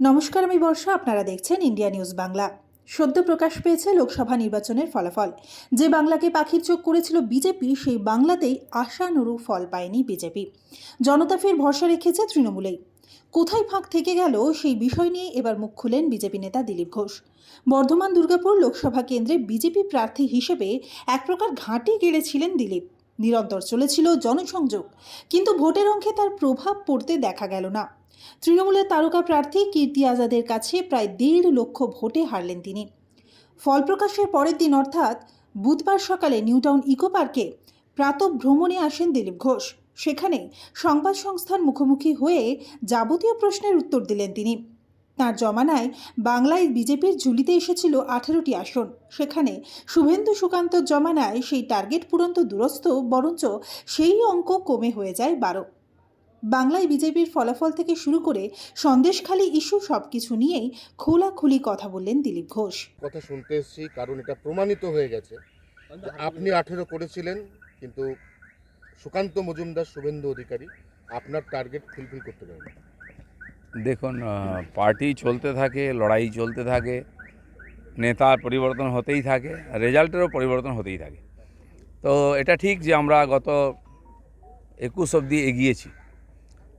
নমস্কার, আমি বর্ষা। আপনারা দেখছেন ইন্ডিয়া নিউজ বাংলা। সদ্য প্রকাশ পেয়েছে লোকসভা নির্বাচনের ফলাফল। যে বাংলাকে পাখির চোখ করেছিল বিজেপি, সেই বাংলাতেই আশানুরূপ ফল পায়নি বিজেপি। জনতা ফের ভরসা রেখেছে তৃণমূলেই। কোথায় ফাঁক থেকে গেল সেই বিষয় নিয়ে এবার মুখ খুলেন বিজেপি নেতা দিলীপ ঘোষ। বর্ধমান দুর্গাপুর লোকসভা কেন্দ্রে বিজেপি প্রার্থী হিসেবে এক প্রকার ঘাঁটি গেড়েছিলেন দিলীপ। নিরন্তর চলেছিল জনসংযোগ। কিন্তু ভোটের অঙ্কে তার প্রভাব পড়তে দেখা গেল না। তৃণমূলের তারকা প্রার্থী কীর্তি আজাদের কাছে প্রায় দেড় লক্ষ ভোটে হারলেন তিনি। ফল প্রকাশের পরের দিন অর্থাৎ বুধবার সকালে নিউটাউন ইকো পার্কে প্রাতঃ ভ্রমণে আসেন দিলীপ ঘোষ। সেখানে সংবাদ সংস্থার মুখোমুখি হয়ে যাবতীয় প্রশ্নের উত্তর দিলেন তিনি। তার জমানায় বাংলায় বিজেপির ঝুলিতে এসেছিল আঠেরোটি আসন। সেখানে শুভেন্দু সুকান্তর জমানায় সেই টার্গেট পূরণ তো দূরস্থ বরঞ্চ সেই অঙ্ক কমে হয়ে যায় বারো। বাংলায় বিজেপির ফলাফল থেকে শুরু করে সন্দেশখালী ইস্যু সব কিছু নিয়েই খোলাখুলি কথা বললেন দিলীপ ঘোষ। কথা শুনতে এসেছি কারণ এটা প্রমাণিত হয়ে গেছে। আপনি আঠেরো করেছিলেন কিন্তু সুকান্ত মজুমদার শুভেন্দু অধিকারী আপনার টার্গেট ফুলফিল করতে পারেন। দেখুন পার্টি চলতে থাকে লড়াই চলতে থাকে নেতার পরিবর্তন হতেই থাকে রেজাল্টেরও পরিবর্তন হতেই থাকে। তো এটা ঠিক যে আমরা গত একুশ অবধি এগিয়েছি।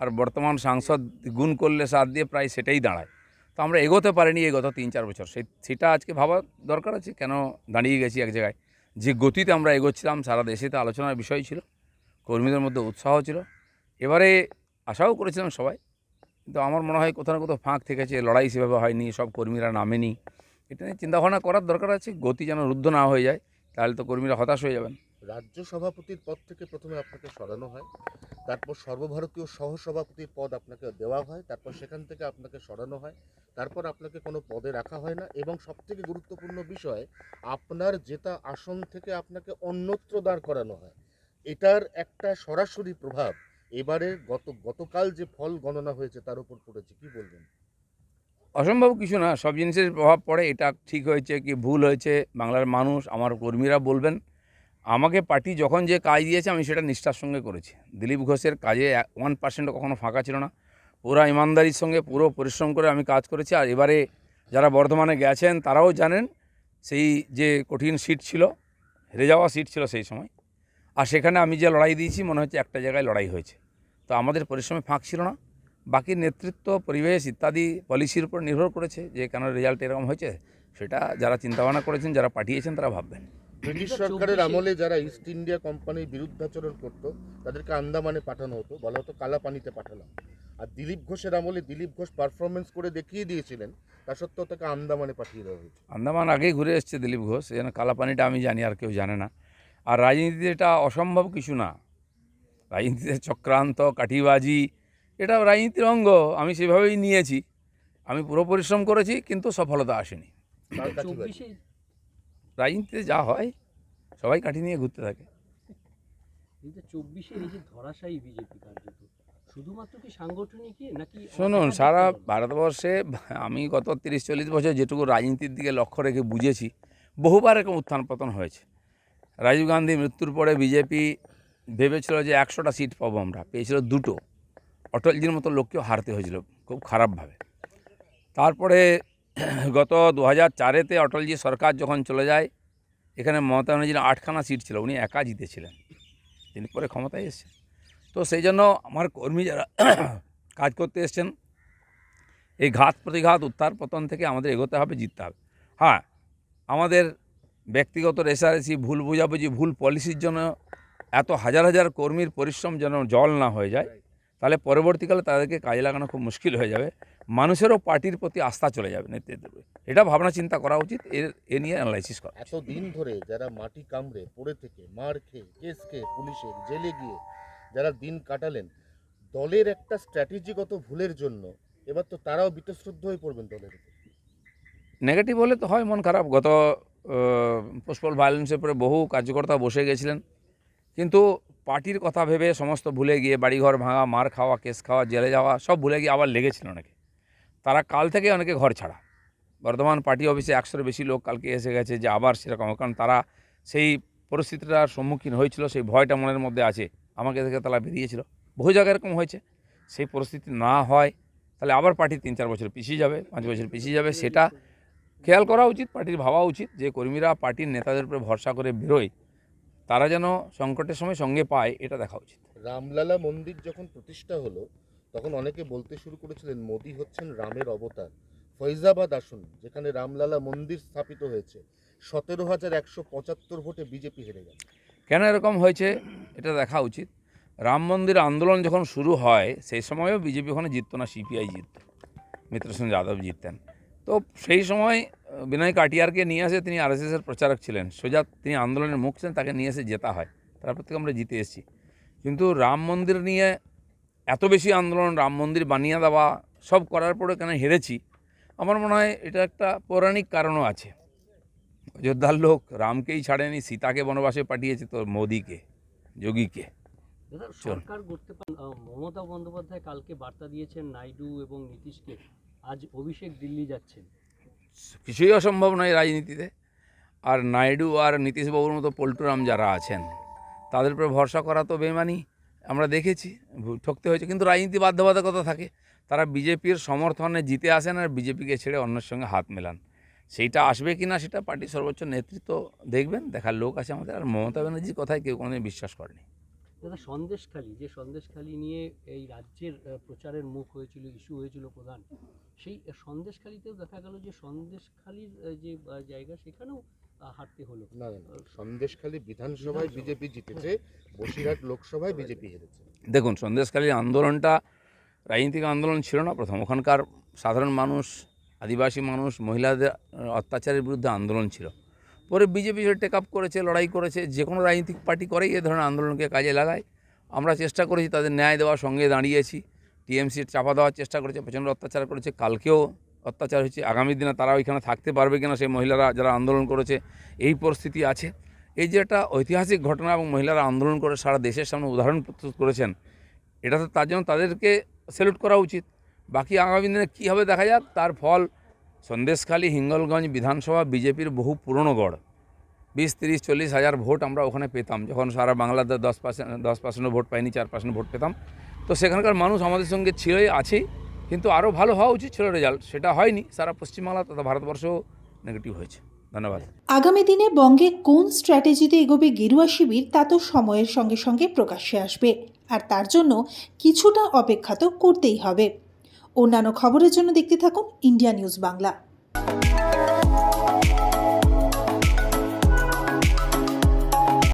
আর বর্তমান সাংসদ গুণ করলে সাত দিয়ে প্রায় সেটাই দাঁড়ায়। তো আমরা এগোতে পারিনি এই গত তিন চার বছর। সেই, সেটা আজকে ভাবা দরকার আছে, কেন দাঁড়িয়ে গেছি এক জায়গায়? যে গতিতে আমরা এগোচ্ছিলাম, সারা দেশে তো আলোচনার বিষয় ছিল, কর্মীদের মধ্যে উৎসাহ ছিল। এবারে আশাও করেছিলাম সবাই, কিন্তু আমার মনে হয় কোথাও না কোথাও ফাঁক থেকেছে, লড়াই সেভাবে হয়নি, সব কর্মীরা নামেনি। এটা নিয়ে চিন্তাভাবনা করার দরকার আছে, গতি যেন রুদ্ধ না হয়ে যায়, তাহলে তো কর্মীরা হতাশ হয়ে যাবেন। রাজ্য সভাপতির পদ থেকে প্রথমে আপনাকে সরানো হয়, তারপর সর্বভারতীয় সহসভাপতির পদ আপনাকে দেওয়া হয়, তারপর সেখান থেকে আপনাকে সরানো হয়, তারপর আপনাকে কোনো পদে রাখা হয় না এবং সবথেকে গুরুত্বপূর্ণ বিষয়, আপনার জেতা আসন থেকে আপনাকে অন্যত্র দাঁড় করানো হয়। এটার একটা সরাসরি প্রভাব এবারে গত, গতকাল যে ফল গণনা হয়েছে তার উপর পড়েছে, কি বলবেন? অসম্ভব কিছু না, সব জিনিসের প্রভাব পড়ে, এটা ঠিক হয়েছে কি ভুল হয়েছে, বাংলার মানুষ, আমার কর্মীরা বলবেন আমাকে পার্টি যখন যে কাজ দিয়েছে, আমি সেটা নিষ্ঠার সঙ্গে করেছি। দিলীপ ঘোষের কাজে ওয়ান পার্সেন্টও কখনো ফাঁকা ছিল না। পুরো ইমানদারির সঙ্গে পুরো পরিশ্রম করে আমি কাজ করেছি। আর এবারে যারা বর্ধমানে গেছেন, তারাও জানেন সেই যে কঠিন সিট ছিল, হেরে যাওয়া সিট ছিল সেই সময়। আর সেখানে আমি যে লড়াই দিয়েছি, মনে হচ্ছে একটা জায়গায় লড়াই হয়েছে। তো আমাদের পরিশ্রমে ফাঁক ছিল না। বাকি নেতৃত্ব, পরিবেশ ইত্যাদি পলিসির উপর নির্ভর করেছে যে কেন রেজাল্ট এরকম হয়েছে, সেটা যারা চিন্তাভাবনা করেছেন, যারা পাঠিয়েছেন, তারা ভাববেন। ব্রিটিশ সরকারের আমলে যারা ইস্ট ইন্ডিয়া কোম্পানির বিরুদ্ধাচরণ করতো তাদেরকে আন্দামানে পাঠানো হতো বলা হতো কালা পানিতে পাঠালাম। আর দিলীপ ঘোষের আমলে দিলীপ ঘোষ পারফরমেন্স করে দেখিয়ে দিয়েছিলেন তা সত্ত্বেও তাকে আন্দামানে পাঠিয়ে দেওয়া হয়েছে। আন্দামান আগেই ঘুরে এসছে দিলীপ ঘোষ যেন কালাপানিটা আমি জানি আর কেউ জানে না। আর রাজনীতিতে এটা অসম্ভব কিছু না। রাজনীতিতে চক্রান্ত কাঠিবাজি এটা রাজনীতির অঙ্গ আমি সেভাবেই নিয়েছি। আমি পুরো পরিশ্রম করেছি কিন্তু সফলতা আসেনি। চব্বিশে রাজনীতিতে যা হয় সবাই কাঠি নিয়ে ঘুরতে থাকে। শুনুন সারা ভারতবর্ষে আমি গত তিরিশ চল্লিশ বছর যেটুকু রাজনীতির দিকে লক্ষ্য রেখে বুঝেছি বহুবার এরকম উত্থান পতন হয়েছে। রাজীব গান্ধী মৃত্যুর পরে বিজেপি ভেবেছিল যে একশোটা সিট পাবো আমরা পেয়েছিল দুটো। অটলজির মতো লোককেও হারতে হয়েছিল খুব খারাপভাবে। তারপরে গত দু হাজার চারেতে অটলজি সরকার যখন চলে যায়, এখানে মমতা ব্যানার্জির আটখানা সিট ছিল, উনি একা জিতেছিলেন। তিনি পরে ক্ষমতায় এসেছেন। তো সেই জন্য আমার কর্মী যারা কাজ করতে এসছেন, এই ঘাত প্রতিঘাত উত্তার পতন থেকে আমাদের এগোতে হবে, জিততে হবে। হ্যাঁ আমাদের ব্যক্তিগত রেসারেসি ভুল বোঝাবুঝি, ভুল পলিসির জন্য এত হাজার হাজার কর্মীর পরিশ্রম যেন জল না হয়ে যায় তাহলে পরবর্তীকালে তাদেরকে কাজে লাগানো খুব মুশকিল হয়ে যাবে। মানুষেরও পার্টির প্রতি আস্থা চলে যাবে নেতৃত্বের প্রতি। এটা ভাবনা চিন্তা করা উচিত এর এ নিয়ে অ্যানালাইসিস করা। এত দিন ধরে যারা মাটি কামড়ে পড়ে থেকে মার খেয়ে কেস খেয়ে পুলিশের জেলে গিয়ে যারা দিন কাটালেন দলের একটা স্ট্র্যাটেজিগত ভুলের জন্য এবার তো তারাও বিতশ্রদ্ধ হয়ে পড়বেন দলের নেগেটিভ হলে তো হয় মন খারাপ। গত পোস্টপল ভায়োলেন্সের পরে বহু কার্যকর্তা বসে গেছিলেন। কিন্তু পার্টির কথা ভেবে সমস্ত ভুলে গিয়ে বাড়িঘর ভাঙা, মার খাওয়া, কেস খাওয়া, জেলে যাওয়া, সব ভুলে গিয়ে আবার লেগেছিল অনেকে। তারা কাল থেকে অনেকে ঘর ছাড়া। বর্ধমান পার্টি অফিসে একশোর বেশি লোক কালকে এসে গেছে যে আবার সেরকম, কারণ তারা সেই পরিস্থিতিটার সম্মুখীন হয়েছিল, সেই ভয়টা মনের মধ্যে আছে, আমাকে দেখে তারা বেরিয়েছিল। বহু জায়গায় এরকম হয়েছে। সেই পরিস্থিতি না হয়, তাহলে আবার পার্টি তিন চার বছর পিছিয়ে যাবে, পাঁচ বছর পিছিয়ে যাবে, সেটা খেয়াল করা উচিত, পার্টির ভাবা উচিত যে কর্মীরা, পার্টির নেতাদের উপরে ভরসা করে বেরোয়। তারা যেন সংকটের সময় সঙ্গে পায় এটা দেখা উচিত। রামলালা মন্দির যখন প্রতিষ্ঠা হলো তখন অনেকে বলতে শুরু করেছিলেন মোদি হচ্ছেন রামের অবতার। ফৈজাবাদ আসুন যেখানে রামলালা মন্দির স্থাপিত হয়েছে। সতেরো হাজার একশো পঁচাত্তর ভোটে বিজেপি হেরে গেল। কেন এরকম হয়েছে এটা দেখা উচিত। রাম মন্দির আন্দোলন যখন শুরু হয় সেই সময়ও বিজেপি ওখানে জিততো না সিপিআই জিতত মিত্রসেন যাদব জিততেন। তো সেই সময় বিনয় কাটিয়ারকে নিয়ে আসে তিনি আরএসএসের প্রচারক ছিলেন। সোজা তিনি আন্দোলনের মুখ ছিলেন তাকে নিয়ে এসে জেতা হয়। তারপর থেকে আমরা জিতে এসেছি। কিন্তু রাম মন্দির নিয়ে এত বেশি আন্দোলন রাম মন্দির বানিয়ে দেওয়া সব করার পরে কেন হেরেছি? আমার মনে হয় এটা একটা পৌরাণিক কারণও আছে। অযোধ্যার লোক রামকেই ছাড়েনি সীতাকে বনবাসে পাঠিয়েছে তো মোদিকে যোগীকে। সরকার করতে মমতা বন্দ্যোপাধ্যায় কালকে বার্তা দিয়েছেন নাইডু এবং নীতিশকে আজ অভিষেক দিল্লি যাচ্ছেন। কিছুই অসম্ভব নয় রাজনীতিতে। আর নাইডু আর নীতিশবাবুর মতো পল্টুরাম যারা আছেন, তাদের উপরে ভরসা করা তো বেমানি আমরা দেখেছি ঠকতে হয়েছে। কিন্তু রাজনীতি বাধ্যবাধকতা থাকে। তারা বিজেপির সমর্থনে জিতে আসেন আর বিজেপিকে ছেড়ে অন্যের সঙ্গে হাত মেলান। সেইটা আসবে কি না, সেটা পার্টির সর্বোচ্চ নেতৃত্ব দেখবেন, দেখার লোক আছে আমাদের। আর মমতা ব্যানার্জির কথায় কেউ কোনোদিন বিশ্বাস করেনি। দাদা, সন্দেশখালি, যে সন্দেশখালী নিয়ে এই রাজ্যের প্রচারের মুখ হয়েছিল, ইস্যু হয়েছিল প্রধান সেই সন্দেশখালিতেও দেখা গেল যে সন্দেশখালির যে জায়গা সেখানেও হারতে হলো। না সন্দেশখালী বিধানসভায় বিজেপি জিতেছে বসিরহাট লোকসভায় বিজেপি হেরেছে। দেখুন সন্দেশকালীন আন্দোলনটা রাজনীতিক আন্দোলন ছিল না প্রথম। ওখানকার সাধারণ মানুষ আদিবাসী মানুষ মহিলাদের অত্যাচারের বিরুদ্ধে আন্দোলন ছিল। পরে বিজেপি সেটা টেক আপ করেছে লড়াই করেছে যে কোনো রাজনৈতিক পার্টি করেই এ ধরনের আন্দোলনকে কাজে লাগায়। আমরা চেষ্টা করেছি তাদের ন্যায় দেওয়ার সঙ্গে দাঁড়িয়েছি। টিএমসি চাপা দেওয়ার চেষ্টা করেছে, প্রচণ্ড অত্যাচার করেছে। কালকেও অত্যাচার হয়েছে। আগামী দিনে তারা ওইখানে থাকতে পারবে কিনা সেই মহিলারা যারা আন্দোলন করেছে, এই পরিস্থিতি আছে। এই যে একটা ঐতিহাসিক ঘটনা এবং মহিলারা আন্দোলন করে সারা দেশের সামনে উদাহরণ প্রস্তুত করেছেন, এটা তো তার জন্য তাদেরকে স্যালুট করা উচিত। বাকি আগামী দিনে কী হবে দেখা যাক, তার ফল সন্দেশখালী হিঙ্গলগঞ্জ বিধানসভা বিজেপির বহু পুরনো গড়। বিশ, তিরিশ, চল্লিশ হাজার ভোট আমরা ওখানে পেতাম। যখন সারা বাংলাতে দশ পার্সেন্ট দশ পার্সেন্টও ভোট পাইনি, চার পার্সেন্ট ভোট পেতাম। তো সেখানকার মানুষ আমাদের সঙ্গে ছিলই আছেই, কিন্তু আরও ভালো হওয়া উচিত ছিল রেজাল্ট সেটা হয়নি, সারা পশ্চিমবাংলা তথা ভারতবর্ষও নেগেটিভ হয়েছে। ধন্যবাদ। আগামী দিনে বঙ্গে কোন স্ট্র্যাটেজিতে এগোবে গেরুয়া শিবির, তা তো সময়ের সঙ্গে সঙ্গে প্রকাশ্যে আসবে। আর তার জন্য কিছুটা অপেক্ষা তো করতেই হবে। অন্যান্য খবরের জন্য দেখতে থাকুন ইন্ডিয়া নিউজ বাংলা।